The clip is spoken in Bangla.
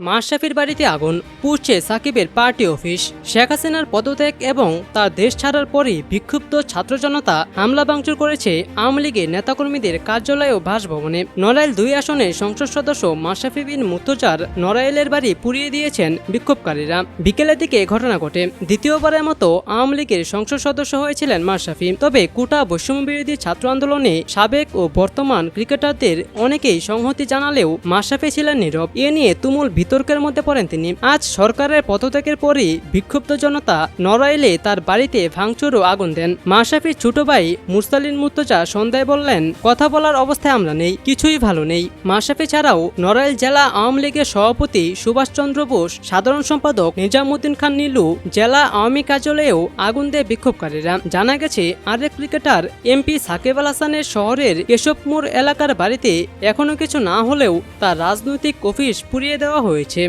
মাশরাফির বাড়িতে আগুন পুড়ছে সাকিবের পার্টি অফিস। শেখ হাসিনার পদত্যাগ এবং তার দেশ ছাড়ার পরই বিক্ষুব্ধ ছাত্র জনতা হামলা ভাঙচুর করেছে আওয়ামী লীগের নেতাকর্মীদের কার্যালয় ও বাসভবনে। নড়াইল দুই আসনে সংসদ সদস্য মাশরাফি বিন মুর্তজার নড়াইলের বাড়ি পুড়িয়ে দিয়েছেন বিক্ষোভকারীরা। বিকেলের দিকে ঘটনা ঘটে। দ্বিতীয়বারের মতো আওয়ামী লীগের সংসদ সদস্য হয়েছিলেন মাশরাফি। তবে কোটা বৈষম্য বিরোধী ছাত্র আন্দোলনে সাবেক ও বর্তমান ক্রিকেটারদের অনেকেই সংহতি জানালেও মাশরাফি ছিলেন নীরব। এ নিয়ে তুমুল বিতর্কের মধ্যে পড়েন তিনি। আজ সরকারের পদত্যাগের পরই বিক্ষুব্ধ জনতা নড়াইলে তার বাড়িতে ভাঙচুর ও আগুন দেন। মাশরাফির ছোট ভাই মুরসালিন মুর্তজা সন্ধ্যায় বললেন, কথা বলার অবস্থায় আমরা নেই, কিছুই ভালো নেই। মাশরাফি ছাড়াও নড়াইল জেলা আওয়ামী লীগের সভাপতি সুভাষচন্দ্র বোস, সাধারণ সম্পাদক নিজামুদ্দিন খান নীলু জেলা আওয়ামী কার্যালয়েও আগুন দেয় বিক্ষোভকারীরা। জানা গেছে, আরেক ক্রিকেটার এমপি সাকিব আল হাসানের শহরের কেশবপুর এলাকার বাড়িতে এখনও কিছু না হলেও তার রাজনৈতিক অফিস পুড়িয়ে দেওয়া হয়েছে।